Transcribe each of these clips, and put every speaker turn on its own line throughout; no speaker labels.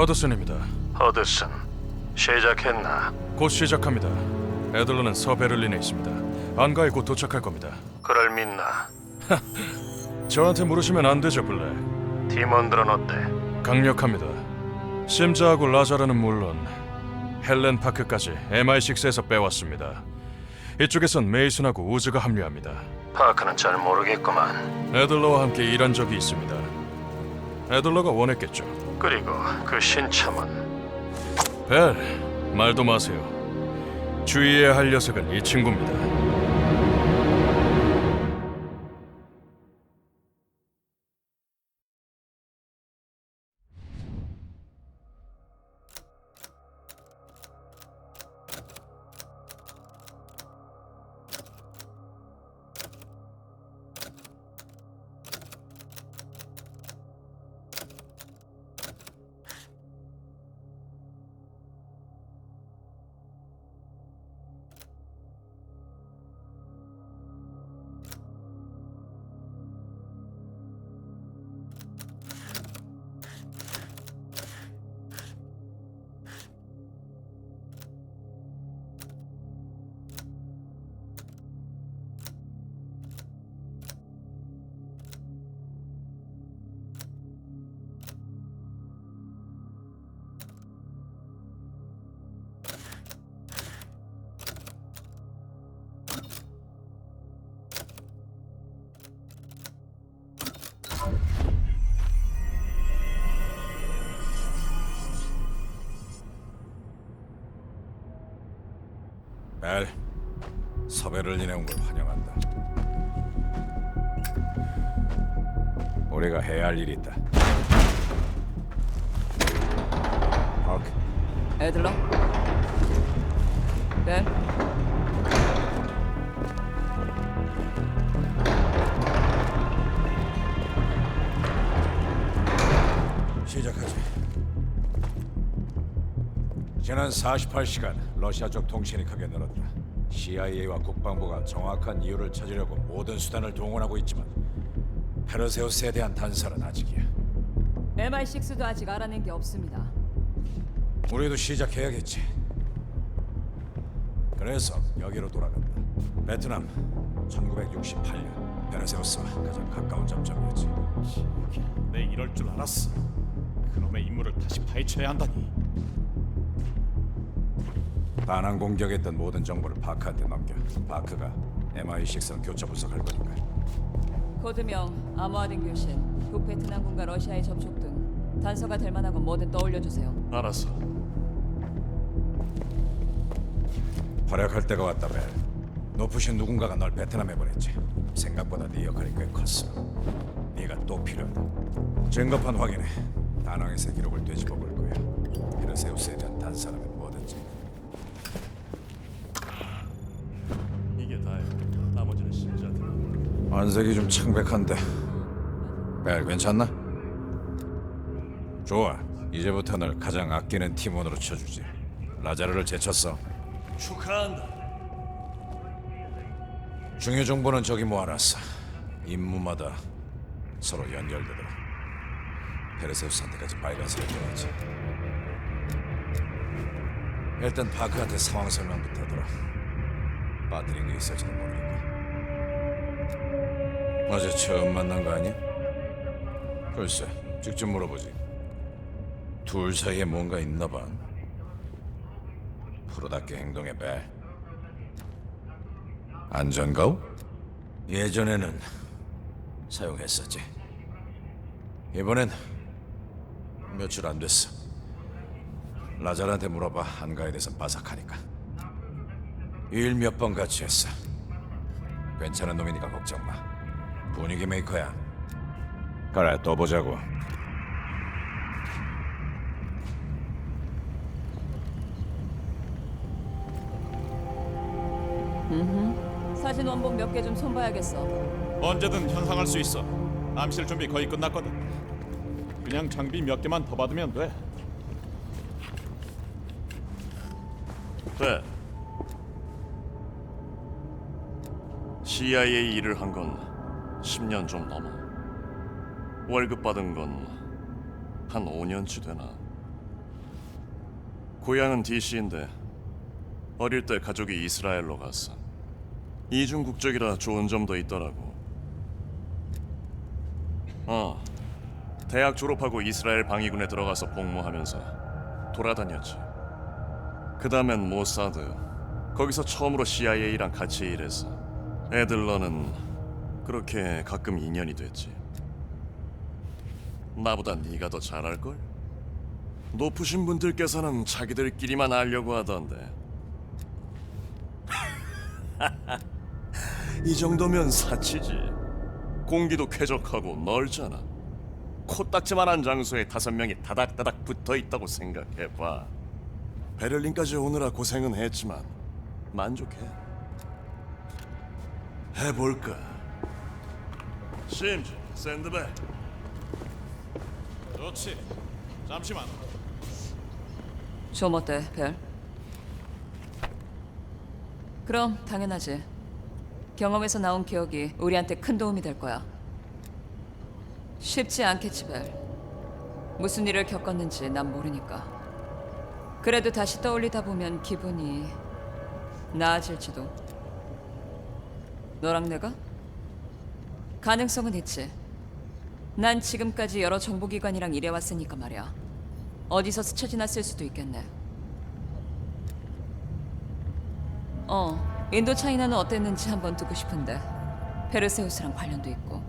허드슨입니다.
허드슨 시작했나?
곧 시작합니다. 에들러는 서베를린에 있습니다. 안가에 곧 도착할 겁니다.
그럴 믿나?
저한테 물으시면 안 되죠, 블랙.
팀원들은 어때?
강력합니다. 심자하고 라자라는 물론 헬렌 파크까지 MI6에서 빼왔습니다. 이쪽에선 메이슨하고 우즈가 합류합니다.
파크는 잘 모르겠구만.
에들러와 함께 일한 적이 있습니다. 에들러가 원했겠죠.
그리고 그 신참은
벨, 말도 마세요. 주의해야 할 녀석은 이 친구입니다.
벨, 서베를린에 온걸 환영한다. 우리가 해야 할 일이 있다. 파크,
애들러? 네?
시작하지. 지난 48시간 러시아 쪽 통신이 크게 늘었다. CIA와 국방부가 정확한 이유를 찾으려고 모든 수단을 동원하고 있지만 페르세우스에 대한 단서는 아직이야.
MI6도 아직 알아낸 게 없습니다.
우리도 시작해야겠지. 그래서 여기로 돌아간다. 베트남 1968년 페르세우스와 가장 가까운 접점이었지.
내 이럴 줄 알았어. 그놈의 임무를 다시 파헤쳐야 한다니.
반항 공격했던 모든 정보를 바크한테 넘겨. 바크가 MI6랑 교차 분석할 거니까.
코드명, 암호화된 교신, 북베트남군과 러시아의 접촉 등 단서가 될 만한 건 뭐든 떠올려 주세요.
알았어.
활약할 때가 왔다, 벨. 높으신 누군가가 널 베트남에 보냈지. 생각보다 네 역할이 꽤 컸어. 네가 또 필요하다. 증거판 확인해. 다낭에서 기록을 되짚어 볼 거야. 페르세우스에 대한 단서라면 안색이 좀 창백한데. 벨 괜찮나? 좋아. 이제부터 널 가장 아끼는 팀원으로 쳐주지. 라자르를 제쳤어.
축하한다.
중요 정보는 저기 모아놨어. 임무마다 서로 연결되더라. 페르세우스한테까지 빨간색을 떠났지. 일단 파크한테 상황 설명부터 들어. 빠뜨린 게 있을지도 모르니까. 어제 처음 만난 거 아니야? 글쎄, 직접 물어보지. 둘 사이에 뭔가 있나 봐. 프로답게 행동해 배. 안전가우? 예전에는 사용했었지. 이번엔 며칠 안 됐어. 라잘한테 물어봐 한가에 대해서 바삭하니까. 일 몇 번 같이 했어. 괜찮은 놈이니까 걱정 마. 분위기 메이커야. 그래 또 보자고.
사진 원본 몇 개 좀 손봐야겠어.
언제든 현상할 수 있어. 암실 준비 거의 끝났거든. 그냥 장비 몇 개만 더 받으면 돼.
돼. CIA 일을 한 건 10년 좀 넘어. 월급 받은 건 한 5년치 되나. 고향은 DC인데 어릴 때 가족이 이스라엘로 갔어. 이중 국적이라 좋은 점도 있더라고. 어, 대학 졸업하고 이스라엘 방위군에 들어가서 복무하면서 돌아다녔지. 그 다음엔 모사드. 거기서 처음으로 CIA랑 같이 일했어. 애들러는 그렇게 가끔 인연이 됐지. 나보다 네가 더 잘할 걸? 높으신 분들께서는 자기들끼리만 알려고 하던데. 이 정도면 사치지. 공기도 쾌적하고 넓잖아. 코딱지만한 장소에 다섯 명이 다닥다닥 붙어 있다고 생각해봐. 베를린까지 오느라 고생은 했지만 만족해. 해볼까? 심지, 샌드백.
좋지. 잠시만.
좀 어때, 벨? 그럼 당연하지. 경험에서 나온 기억이 우리한테 큰 도움이 될 거야. 쉽지 않겠지, 벨. 무슨 일을 겪었는지 난 모르니까. 그래도 다시 떠올리다 보면 기분이 나아질지도. 너랑 내가? 가능성은 있지. 난 지금까지 여러 정보기관이랑 일해왔으니까 말이야. 어디서 스쳐 지났을 수도 있겠네. 어, 인도 차이나는 어땠는지 한번 듣고 싶은데 페르세우스랑 관련도 있고.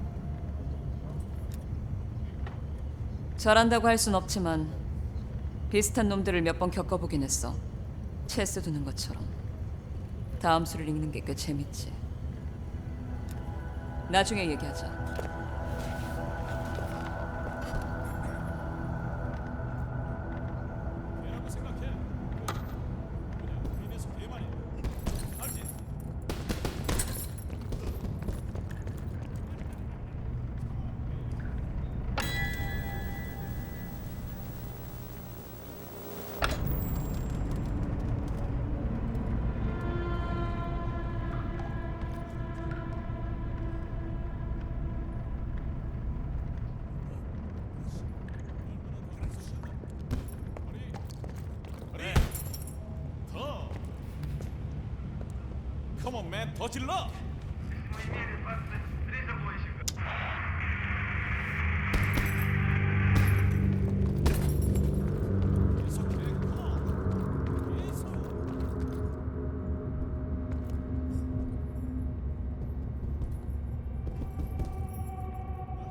잘한다고 할 순 없지만 비슷한 놈들을 몇 번 겪어보긴 했어. 체스 두는 것처럼. 다음 수를 읽는 게 꽤 재밌지. 나중에 얘기하자.
더 질러. 계속해, 컴온. 계속.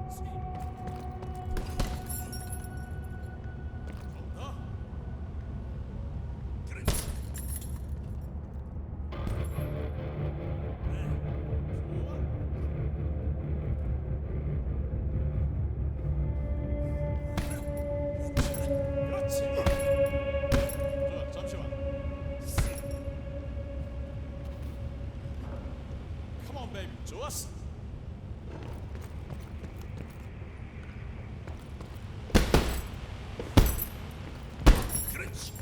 그렇지. 더. 그렇지. 좋았어. 그렇지.